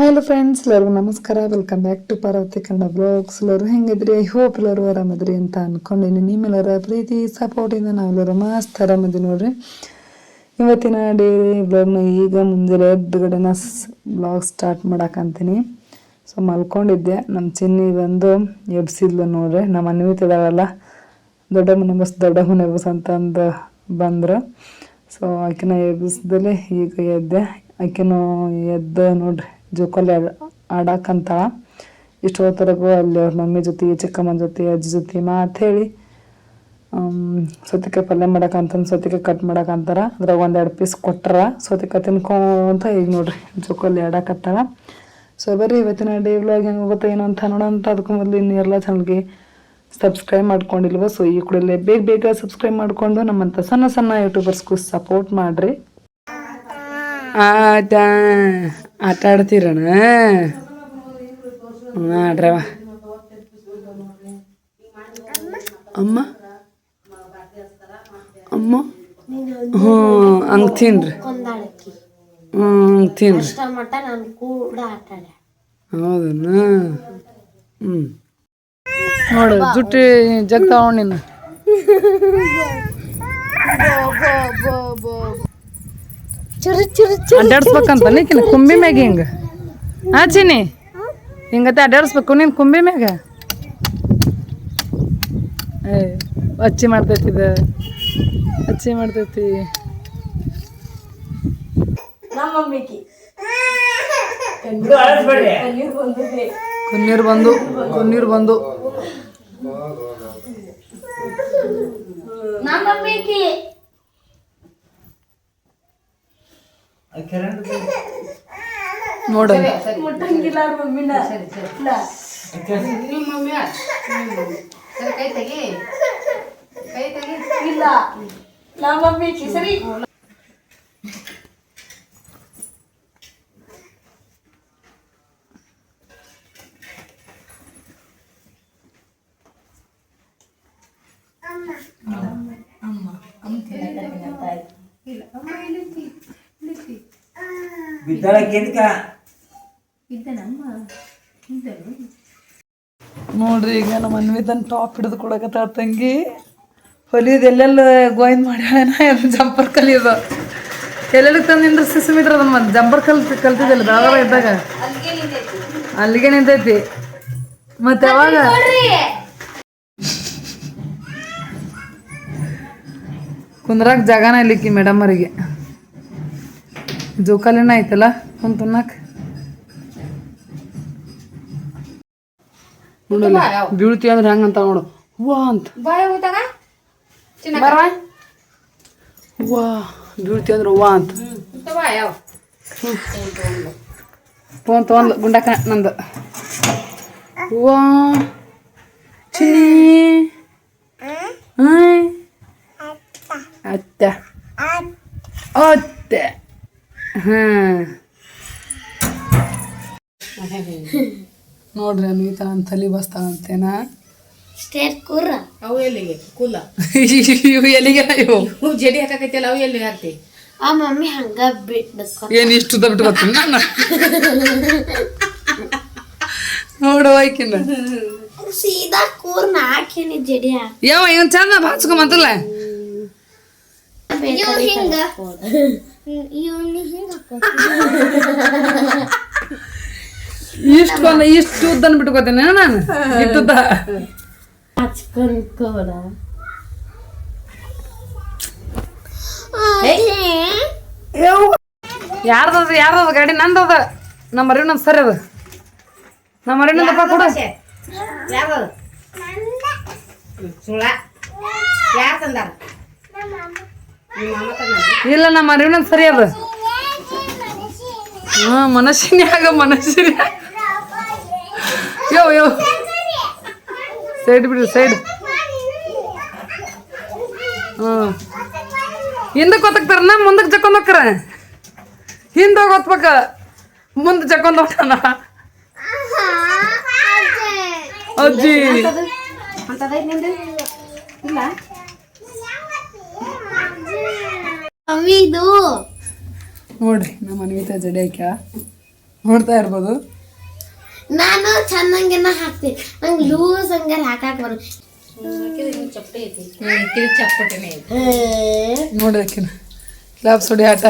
Hello friends ಎಲ್ಲರಿಗೂ ನಮಸ್ಕಾರ. Welcome back to Parvati Kannada vlogs ಎಲ್ಲರೂ ಹೆಂಗಿದ್ರಿ? ಐ ಹೋಪ್ ಎಲ್ಲರೂ ಆರಾಮದ್ರಿ ಅಂತ ಅಂದ್ಕೊಂಡಿನಿ ನಿಮ್ಮೆಲ್ಲರ ಪ್ರೀತಿ ಸಪೋರ್ಟಿಂದ ನಾವೆಲ್ಲರೂ ಮಸ್ತ್ ಆರಾಮದಿ ನೋಡ್ರಿ. ಇವತ್ತಿನ ಡೇರಿ ಬ್ಲಾಗ್ನ ಈಗ ಮುಂಜಾನೆ ಎದ್ದುಗಡೆನ ಬ್ಲಾಗ್ ಸ್ಟಾರ್ಟ್ ಮಾಡಕ್ಕಂತೀನಿ ಸೊ ಮಲ್ಕೊಂಡಿದ್ದೆ. ನಮ್ಮ ಚಿನ್ನಿ ಬಂದು ಎಬ್ಸಿದ್ಲು ನೋಡ್ರಿ. ನಮ್ಮ ಅನ್ವಿತಿದಾಳಲ್ಲ ದೊಡ್ಡ ಮನೆ ಬಸ್, ದೊಡ್ಡ ಮನೆ ಬಸ್ ಅಂತ ಅಂದು ಬಂದ್ರು. ಸೊ ಆಕಿನ ಎಬ್ಬಿಸ್ದಲೆ ಈಗ ಎದ್ದೆ. ಆಕೆನೂ ಎದ್ದು ನೋಡ್ರಿ. ಜೋಕಾಲಿ ಆಡ ಆಡಕ್ಕಂತಾಳ ಇಷ್ಟು ಹೊತ್ತರೆಗೂ ಅಲ್ಲಿ ಅವ್ರ ಮಮ್ಮಿ ಜೊತೆ, ಚಿಕ್ಕಮ್ಮನ ಜೊತೆ, ಅಜ್ಜಿ ಜೊತೆ ಮಾತು ಹೇಳಿ ಸೌತೆಕಾಯಿ ಪಲ್ಯ ಮಾಡಕ್ಕಂತಂದು ಸೌತೆಕಾಯಿ ಕಟ್ ಮಾಡಕ್ಕಂತಾರ ಅದ್ರಾಗ ಒಂದೆರಡು ಪೀಸ್ ಕೊಟ್ಟಾರ ಸೌತೆಕಾಯಿ ತಿನ್ಕೊಂತ ಈಗ ನೋಡ್ರಿ ಜೋಕಾಲಿ ಆಡಕತ್ತಾಳ. ಸೊ ಬರ್ರಿ ಇವತ್ತಿನ ಡೇ ವ್ಲಾಗ್ ಹೆಂಗೆ ಹೋಗುತ್ತೆ, ಏನು ಅಂತ ನೋಡೋಂತ ಅದಕ್ಕೆ ಮೊದಲು ಇನ್ನು ಎಲ್ಲ ಚಾನಲ್ಗೆ ಸಬ್ಸ್ಕ್ರೈಬ್ ಮಾಡ್ಕೊಂಡಿಲ್ವ? ಸೊ ಈ ಕೂಡಲೇ ಬೇಗ ಬೇಗ ಸಬ್ಸ್ಕ್ರೈಬ್ ಮಾಡಿಕೊಂಡು ನಮ್ಮಂಥ ಸಣ್ಣ ಸಣ್ಣ ಯೂಟ್ಯೂಬರ್ಸ್ಗೂ ಸಪೋರ್ಟ್ ಮಾಡಿರಿ. ಆಟ ಆಟ ಆಡ್ತೀರಣ ಆಡ್ರವ ಅಮ್ಮ? ಅಮ್ಮ? ಹ್ಞೂ ಹಂಗೆ ತಿನ್ರಿ. ಹ್ಞೂ ಹಂಗೆ ತಿನ್ರಿ. ಅಷ್ಟ ಮಟ ನಾನು ಕೂಡ ಆಟ ಆಡ್ಯ ಹೌದನ ಹ್ಞೂ ನೋಡು ಜುಟ್ಟಿ ಜಗ್ ತಗೊಂಡು ನೀನು ಚುರು ಚುರು ಚುರು ಅಡ್ಡಾಡ್ಸ್ಬೇಕಂತ ನೀಕಿನ ಕುಂಬಿ ಮ್ಯಾಗ ಹಿಂಗ. ಹಾ ಚೀನಿ ಹಿಂಗತ್ತೆ ಅಡ್ಡಾಡ್ಸ್ಬೇಕು ನೀನು ಕುಂಬಿ ಮ್ಯಾಗ? ಏ ಅಚ್ಚಿ ಮಾಡ್ತೈತಿ ಇದು. ಅಚ್ಚಿ ಮಾಡ್ತೈತಿ. ಕುನ್ನೀರು ಬಂದು ಕುನ್ನೀರು ಬಂದು. ನಮ್ಮ ನೋಡ ಮುಟ್ಟಂಗಿಲ್ಲ ಸರಿ ಮಮ್ಮಿನ ಇಲ್ಲ. ನಮ್ಮ ಮಮ್ಮಿ. ಸರಿ ನೋಡ್ರಿ ಈಗ ನಮ್ಮ ಅನ್ವಿತನ್ ಟಾಪ್ ಹಿಡಿದು ಕೊಡಕತ್ತಾಳ ತಂಗಿ. ಹೊಲಿಯೋದು ಎಲ್ಲೆಲ್ಲ ಗೋಯಿಂದ ಮಾಡ್ಯಾಳೇನ ಎಲ್ಲ ಜಂಪರ್ ಕಲಿಯೋದು ಎಲ್ಲೆಲ್ಲಿ ತಂದಿಂದ್ರ ಸುಮಿತ್ರ ಅದನ್ನ ಮತ್ತೆ ಜಂಪರ್ ಕಲ್ ಕಲ್ತಿದ್ದಲ್ಲ ಬೆಳಗಾವ ಇದ್ದಾಗ? ಅಲ್ಲಿಗೆ ನಿಂತೈತಿ. ಮತ್ತೆ ಯಾವಾಗ? ಕುಂದ್ರಾಕ್ ಜಾಗನ ಇಲ್ಲಿಕ್ಕಿ ಮೇಡಮ್ ಅವರಿಗೆ. ಜೋಕಾಲಿನ ಐತಲ್ಲ? ಕುಂತ್ ತಿನ್ನಕ್. ನೋಡಲ್ಲ ಬೀಳ್ತಿ ಅಂದ್ರೆ ಹೆಂಗಂತ ನೋಡು. ಹೂವ ಅಂತ. ಹೂವ ಬೀಳ್ತಿ ಅಂದ್ರೆ ಹೂವ ಅಂತ. ಫೋನ್ ತಗೊಂಡ್. ಗುಂಡಕ್ಕ ನಂದು. ಹೂವ ಚಿನ್ನಿ. ಅತ್ತ. ಅತ್ತೆ. ಅತ್ತೆ. ಹಾಂ ನೋಡ್ರಿ ಅನ್ವಿತಾ ಅಂತ ತಲೆ ಬಸ್ತಾಳಂತೇನ? ಸ್ಟೇಟ್ ಕೂರ. ಅವು ಎಲ್ಲಿಗೆ? ಕುಲ್ಲ ಇವು ಎಲ್ಲಿಗೆ ಇವು? ಹ್ಞೂ ಜಡಿ ಹಾಕಕೈತಿಲ್ಲ ಅವು ಎಲ್ಲಿಗೆ ಹಾಕ್ತಿ? ಆ ಮಮ್ಮಿ ಹಂಗ ಬಿಡ್ಬೇಕು ಏನು ಇಷ್ಟು ಬಿಟ್ಟು ಬರ್ತೀನಿ ನಾನು? ನೋಡು ಆಯ್ಕಿನ ಸೀದಾ ಕೂರ್ ಹಾಕಿನಿ ಜಡಿ ಯಾವ ಇವನ್ ಚಂದ ಬಾಚ್ಕೊಂಬಂತಲ್ಲ ಹಿಂಗ. ಹಿಂಗ ಇಷ್ಟು ಬಂದ ಇಷ್ಟು ಉದ್ದನ್ ಬಿಟ್ಕೋತೇನೆ ನಾನು? ಇಟ್ಟುದ್ದ ಹಚ್ಕೊಂಡ್ ಕೋರ ಯಾರ್ದದ ಯಾರ್ದದ ಗಾಡಿ? ನಂದದ. ನಮ್ಮ ಮರಿ ನಂದು ಸರಿ ಅದ. ನಮ್ಮ ಮರಿ ನಂದಪ್ಪ ಕೊಡು. ಯಾರು ಸುಳ ಯಾರು ತಂದಾರ? ಇಲ್ಲ ನಮ್ಮ ಮರಿ ನಂದು ಸರಿ ಅದ ಹಾ ಮನಸ್ಸಿನ್ಯಾಗ ಮನಸ್ಸಿನ್ಯಾಗ ಯೋ ಯೋ ಸೈಡ್ ಬಿಡ್ರಿ ಸೈಡ್ ಹ್ಞೂ ಹಿಂದಕ್ಕೆ ಒತ್ತಕ್ತಾರ ನಾ ಮುಂದಕ್ಕೆ ಜಕ್ಕೊಂಡ್ ಹೋಗ್ತಾರ ಹಿಂದೆ ಹೋಗಿ ಒತ್ಬೇಕ ಮುಂದೆ ಜಕ್ಕೊಂಡ್ ಹೋಗ್ತಾನ ಅಜ್ಜಿ ಅಂತದೈತಿ ನಿಂದು ಇಲ್ಲ ಮಮ್ಮಿ ಇದು. ನೋಡ್ರಿ ನಮ್ಮ ಅನ್ವಿತಾ ಜಡಿ ಹಾಕ್ಯ ನೋಡ್ತಾ ಇರ್ಬೋದು. ನಾನು ಚೆನ್ನಾಗಿನ ಹಾಕ್ತೀನಿ. ನಂಗೆ ಲೂಸ್ ಹಂಗಾರೆ ಹಾಕಾಕ್ ಬರ ಚಪ್ಪಟೆ ಐತಿ ಕಿವಿ ಚಪ್ಪಟೆನೇ ಐತಿ ನೋಡಿ ಆಕಿನ. ಲಾಭ ಸುಡಿ ಆಟ.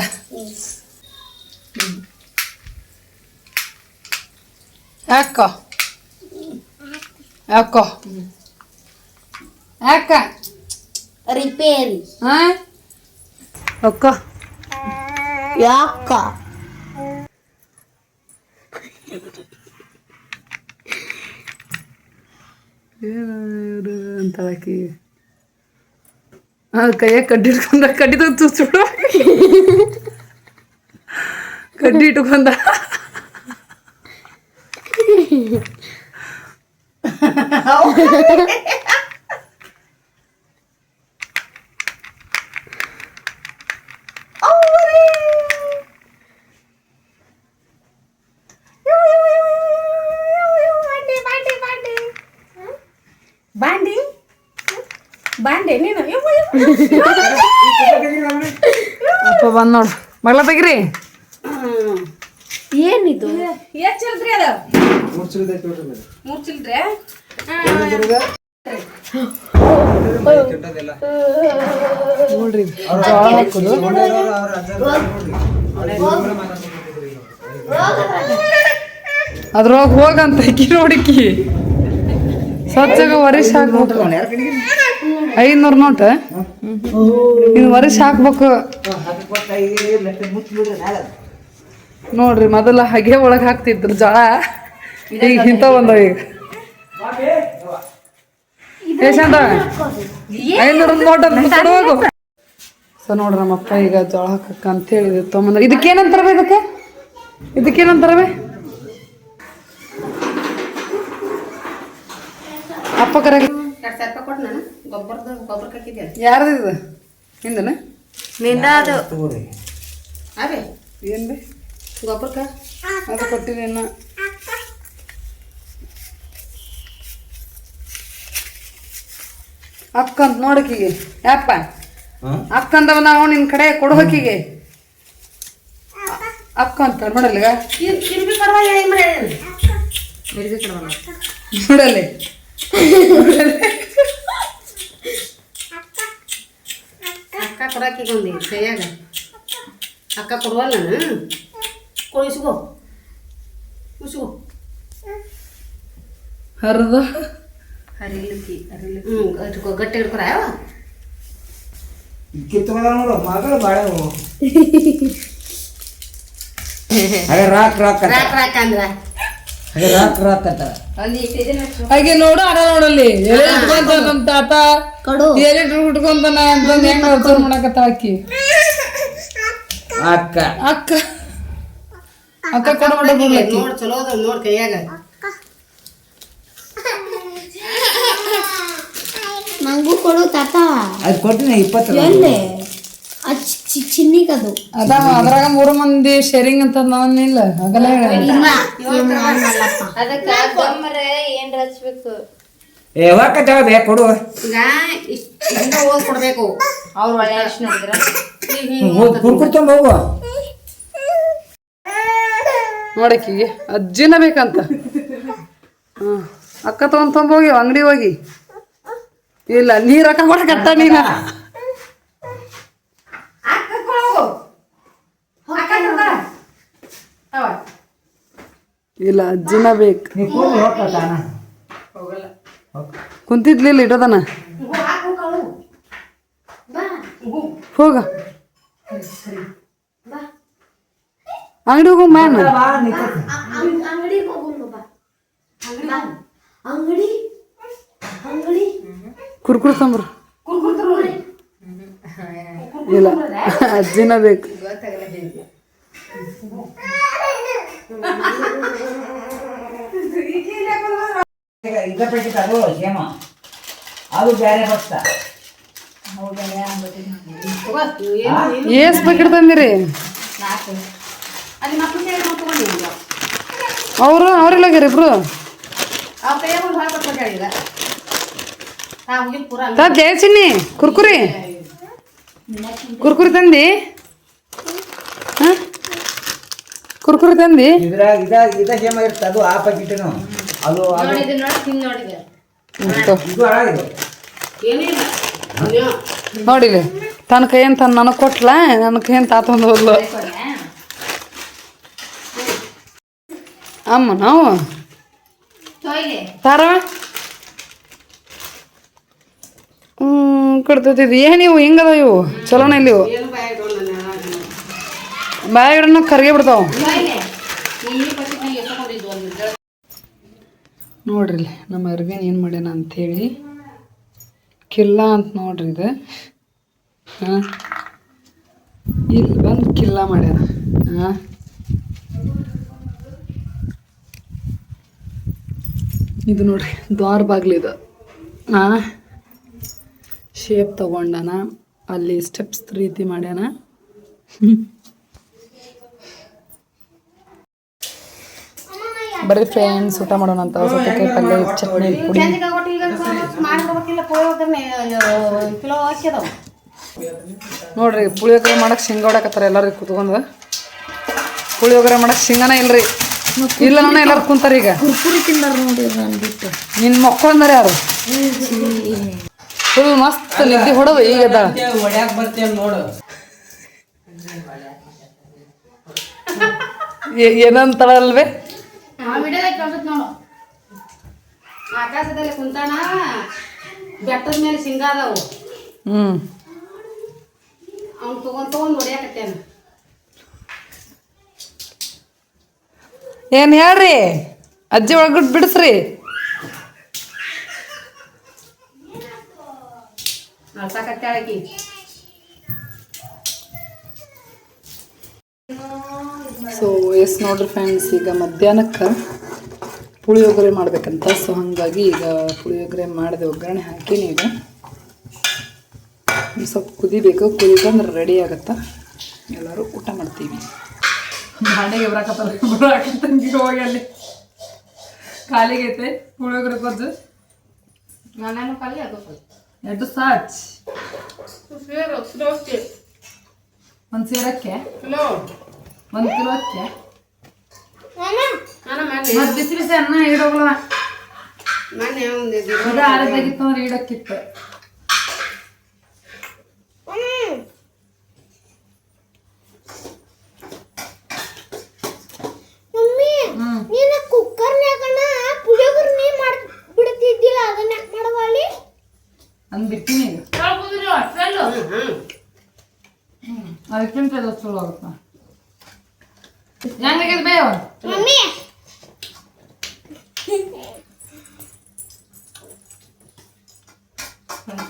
ಯಾಕೋ ಯಾಕೋ ಯಾಕ ರಿಪೇರಿ ಹಾ? ಅಕ್ಕ ಯಾಕ ಏನು ಅಂತ ಆಕಿ ಆ ಕೈಯಾಗ ಕಡ್ಡಿ ಇಟ್ಕೊಂಡ ಕಡ್ಡಿ ಬಾಂಡಿ ಬಾಂಡೆ ನೀನು. ಅಪ್ಪ ಬಂದ್ ನೋಡು. ಮಗಳ ತೆಗಿರಿ. ಏನಿದು? ಎಷ್ಟ್ ಚಿಲ್ದ್ರಿ ಅದು? ಮೂರ್ ಚಿಲ್ದ್ರೆ ನೋಡ್ರಿ ಜೋಳ ಹಾಕೋದು ಅದ್ರೊಳಗೆ ಹೋಗಂತ ಅಕ್ಕಿ ನೋಡಿಕಿ. ಸ್ವಚ್ಛಗ ವರಿಷ ಹಾಕ್ಬೇಕು ಐನೂರು ನೋಟ. ಇನ್ನು ವರಿಷ ಹಾಕ್ಬೇಕು ನೋಡ್ರಿ, ಮೊದಲ ಹಗೆ ಒಳಗೆ ಹಾಕ್ತಿದ್ರು ಜಳ. ಈಗ ಇಂಥ ಬಂದವ ಈಗ. ಐನೂರು ನೋಟ ಸೊ ನೋಡ್ರಿ ನಮ್ಮಪ್ಪ ಈಗ ಜೋಳ ಹಾಕಕ್ಕ ಅಂತ ಹೇಳಿದ್ರು. ತೊಗೊಂಬಂದ್ರೆ ಇದಕ್ಕೇನಂತಾರವೆ ಇದಕ್ಕೆ? ಇದಕ್ಕೇನಂತಾರವೆ? ಅಪ್ಪ ಕರೆಗೆ ಎರಡ್ ಸಾವಿರ ರೂಪಾಯಿ ಕೊಟ್ಟು ನಾನು. ಗೊಬ್ಬರದ ಹಾಕಿದ್ದೆ ಯಾರ್ದು ಇದು? ಹಿಂದನ ನಿಂದ ಅದು. ಅವೇ? ಏನ್ ಬಿ ಗೊಬ್ಬರಕ್ಕ? ಅದು ಕೊಟ್ಟಿರಿ ಇನ್ನ. ಅಕ್ಕ ಅಂತ ನೋಡಕಿಗೆ ಯಪ್ಪ ಅಕ್ಕಂದವ ನಾವು ನಿನ್ ಕಡೆ ಕೊಡು ಹೋಕಿಗೆ ಅಕ್ಕ ಅಂತ ಕಡವ ನೋಡಲ್ಲಿ. ಅಕ್ಕ ಕೊಡಾಕಿಗೆ ಒಂದು ಕೈಯಾಗ ಅಕ್ಕ ಕೊಡುವಲ್ಲ ನಾನು ಕೊಡಿಸ್ಕೋ ಉಸ್ಕೋ ಹರಿದ? ಹರಿಲಿಕ್ಕಿ ಹರಿಲಿಕ್ಕಿ. ಹ್ಞೂ ಇಟ್ಕೋ ಗಟ್ಟಿ ಹಿಡ್ಕೊರ ಯಾವ ಕಿತ್ಕೊಂಡ ನೋಡು ಮಗಳು ಬಾಳೆ ಹಾಗೆ ರಾಕ್ ರಾಕ್ ಅಂತ. ರಾಕ್ ರಾಕ್ ಅಂದ್ರ ಹಾಗೆ ರಾಕ್ ರಾಕ್ ಅಂತ ಹಾಗೆ ನೋಡು ಅಡ ನೋಡಲ್ಲಿ. ಎಲೆ ಇಟ್ಕೊಂತ ನಮ್ ತಾತ? ಕಡು. ಎಲೆ ಇಟ್ಕೊಂತಾನ ಅಂತಂದ್ ಹೆಂಗ್ ಮಾಡಕತ್ತ ಅಕ್ಕಿ ಅಕ್ಕ. ಅಕ್ಕ. ಅಕ್ಕ ಕೊಡ ನೋಡ್ ಚಲೋ ಅದ ನೋಡ್ ಕೈಯಾಗ. ನಂಗೂ ಕೊಡು ತಾತ. ಅದು ಕೊಟ್ಟಿನ ಇಪ್ಪತ್ತು ಎಲ್ಲಿ? ಅದ್ ಚಿ- ಚಿ- ಚಿನ್ನಿಗದು. ಅದ ಅದ್ರಾಗ ಮೂರು ಮಂದಿ ಶೇರಿಂಗ್ ಅಂತ ನಾನಿಲ್ಲ. ಆಗಲ್ಲ ಏ ಕೊಡು. ಈಗ ಇಷ್ಟ್ ಇದನ್ನ ಓದ್ ಕೊಡ್ಬೇಕು. ಅವ್ರು ಒಳ್ಳೆ ನೋಡಿದ್ರ. ಕುರ್ಕುರ್ ತುಂಬ ಹೋಗು. ನೋಡಕ್ಕಿಗೆ ಅಜ್ಜಿನ ಬೇಕಂತ. ಹ್ಮ್ ಅಕ್ಕ ತಗೊಂಡ್ ತೊಂಬ ಹೋಗಿ ಅಂಗಡಿ ಹೋಗಿ. ಇಲ್ಲ ನೀರ್ ಅಕ್ಕ ಕೂಡ ಕಟ್ಟ ನೀನ? ಇಲ್ಲ ಅಜ್ಜಿನ ಬೇಕು. ಕುಂತಿದ್ಲಿಲ್ಲ ಇಡೋದನ? ಹೋಗ. ಅಂಗಡಿ ಹೋಗು ಮ್ಯಾನ್ ಕುರ್ಕುರ್ ತಂಬ್ರ. ಇಲ್ಲ ಅಜ್ಜಿನ ಬೇಕು. ಇದ ಪ್ಯಾಕೆಟ್ ಅದು ಸೇಮ ಅದು ಬೇರೆ ಬಸ್ತ ಏಸ್ ಪ್ಯಾಕೆಟ್ ತಂದಿರಿ. ಅವರು ಅವ್ರೆಲ್ಲ ಇಬ್ರು? ಜಯಸಿನಿ ಕುರ್ಕುರಿ. ಕುರ್ಕುರಿ ತಂದಿ? ಹ? ಕುರ್ಕುರಿ ತಂದಿ? ಇದ್ರಾಗ ಇದ ಇದಾಗ ಸೇಮ ಇರುತ್ತೆ ಅದು ಆ ಪ್ಯಾಕೆಟ್ನು ಅದು ನೋಡಿದ್ದೆ ನೋಡಿ ತಿಂದು ನೋಡಿದೆ ಇದು ಹಾಳಾಗಿದೆ. ಏನಿಲ್ಲ. ಅಯ್ಯೋ. ನೋಡಿಲಿ ತನ್ನ ಕೈಯನ್ ತನ್ನ ನನಗೆ ಕೊಟ್ಲ? ನನ್ನ ಕೈಯನ್ ತಾತಂದು ಹೋದ್ಲು? ಅಮ್ಮ ನಾವು? ತಾರ? ಹ್ಮ್ ಕೊಡ್ತೈತಿ ಏನು ಇವು ಹಿಂಗದ ಇವು? ಚಲೋನ ಇಲ್ಲ ಇವು ಏನು ಬಾಯ್ ಬಾಯಿಗಡನ್ನ ಕರ್ಗೆ ಬಿಡ್ತಾವ ತೊಯ್ಲೆ ಈ ಪಟ್ಟಿನಾಗ ಎಷ್ಟೊಂದಿದ್ವು ಒಂದು ಜಳ ನೋಡ್ರಿ ನಮ್ಮ ಅರ್ವಿನ್ ಏನು ಮಾಡ್ಯಾನ ಅಂಥೇಳಿ ಕಿಲ್ಲ ಅಂತ ನೋಡ್ರಿ ಇದು. ಹಾಂ. ಇಲ್ಲಿ ಬಂದು ಕಿಲ್ಲ ಮಾಡ್ಯಾನ. ಹಾಂ. ಇದು ನೋಡ್ರಿ, ದ್ವಾರ ಬಾಗ್ಲಿದು ಹಾಂ. ಶೇಪ್ ತಗೊಂಡಾನ, ಅಲ್ಲಿ ಸ್ಟೆಪ್ಸ್ ರೀತಿ ಮಾಡ್ಯಾನ. ಬರೀ ಫ್ರೆಂಡ್ಸ್ ಊಟ ಮಾಡೋಣ ಅಂತ ಸೌತೆಕಾಯಿ ಪಲ್ಯ ಚಟ್ನಿ ಪುಡಿ. ನೋಡ್ರಿ ಪುಳಿಯೋಗರೆ ಮಾಡಕ್ಕೆ ಶೇಂಗಾ ಹೊಡಕತ್ತಾರ ಎಲ್ಲರಿಗೆ ಕುತ್ಕೊಂಡು. ಪುಳಿಯೋಗರೆ ಮಾಡಕ್ಕೆ ಶೇಂಗಾನ ಇಲ್ರಿ. ಇಲ್ಲ ನಾನು ಎಲ್ಲರೂ ಕುಂತಾರ ಈಗ. ಮಕ್ಕಳಂದ್ರೆ ನಿನ್ನ ಮಕ್ಕೊಂದಾರ ಯಾರು? ಫುಲ್ ಮಸ್ತ್ ನಿದ್ದೆ ಹೊಡೋದು ಈಗ ಏನಂತಳಲ್ವೇ? ನೋಡು ನೋಡು. ಆಕಾಶದಲ್ಲಿ ಕುಂತಾಣ ಬೆಟ್ಟದ ಮೇಲೆ ಸಿಂಗ ಅದಾವು. ಹ್ಞೂ ಅವ್ನು ತಗೊಂಡ್ ತಗೊಂಡ್ ಹೊಡಿಯಾಕತ್ತೇನ. ಏನು ಹೇಳ್ರಿ? ಅಜ್ಜಿ ಒಳಗಿಟ್ಟು ಬಿಡಿಸ್ರಿ. ಅಳ್ಸಾಕತ್ತಾಳಕಿ ಸೊ ಎಸ್ ನೋಡ್ರಿ ಫ್ರೆಂಡ್ಸ್ ಈಗ ಮಧ್ಯಾಹ್ನಕ್ಕೆ ಪುಳಿಯೋಗರೆ ಮಾಡ್ಬೇಕಂತ. ಸೊ ಹಾಗಾಗಿ ಈಗ ಪುಳಿಯೋಗರೆ ಮಾಡಿದೆ ಒಗ್ಗರಣೆ ಹಾಕೀನಿ ಈಗ. ಸ್ವಲ್ಪ ಕುದಿಬೇಕು. ಕುದಿತಂದ್ರೆ ರೆಡಿ ಆಗುತ್ತೆ? ಎಲ್ಲರೂ ಊಟ ಮಾಡ್ತೀವಿ. ಬಾಂಡೆಗೆ ಬರಾಕತ್ತಂಗಿಗೆ ಹೋಗಿ ಅಲ್ಲಿ. ಐತೆ. ಪುಳಿಯೋಗರೆ ಕೊದ್ದು ನಾನೇನು ಕಲಿ ಅದು ಎರಡು ಸಾಚ್. ಒಂದು ಸೇರಕ್ಕೆ? ಒಂದು ಕಿಲೋ ಅಕ್ಕೆ ಮತ್ತೆ ಬಿಸಿ ಬಿಸಿ ಅನ್ನ ಇಡೋಗಳ ಇದು ಆರದಾಗಿತ್ತು ಅಂದ್ರೆ ಇಡಕ್ಕಿತ್ತು. ಮಮ್ಮಿ ನೀನು ಚಲೋ ಪುಳಿಯೋಗರೆ ನೀ ಮಾಡ್ ಬಿಡ್ತಿದ್ದಿಲ್ಲ ಅದನ್ನ ಯಾಕೆ ಮಾಡವಲ್ಲಿ ಅಂದ್ ಬಿಟ್ಟಿನಿ ಈಗ ಅದಕ್ಕಿಂತ ಇದು ಚಲೋ ಆಗುತ್ತ ಹೆಂಗಾಗಿದೆ ಬೇವ ಮಮ್ಮಿ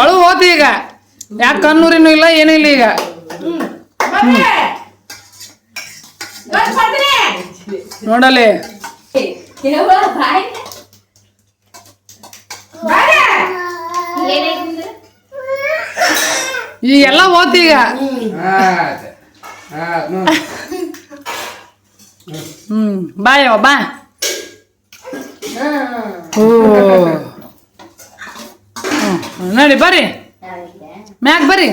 ಅಳು ಹೋತಿ ಈಗ. ಯಾಕೆ ಕಣ್ಣೂರಿನೂ ಇಲ್ಲ ಏನೂ ಇಲ್ಲ ಈಗ? ನೋಡಲಿ. ಈಗೆಲ್ಲ ಹೋತಿ ಈಗ. ಹ್ಮ್ ಬಾಯ್ ಬಾ. ಓ ನಡಿ ಬರ್ರಿ. ಮ್ಯಾಕ್ ಬರ್ರಿ.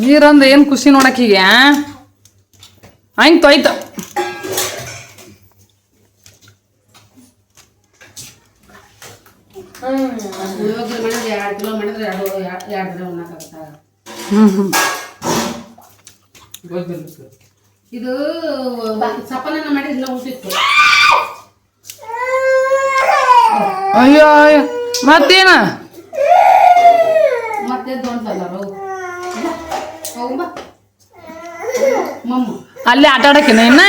ನೀರಂದ ಏನ್ ಖುಷಿ ನೋಡಕ್ಕೀಗ ಹಂಗ್ ತೊಯ್ತ ಹ್ಞೂ ಮಾಡಿದ್ರೆ ಇದು ಸಪನನ್ನ ಮಾಡಿ ಉಳಿಸಿತ್ತು ಅಯ್ಯೋ ಅಯ್ಯೋ ಮತ್ತೇನ? ಮತ್ತೆ ಅಲ್ಲೇ ಆಟ ಆಡಕ್ಕೆ ಇನ್ನ?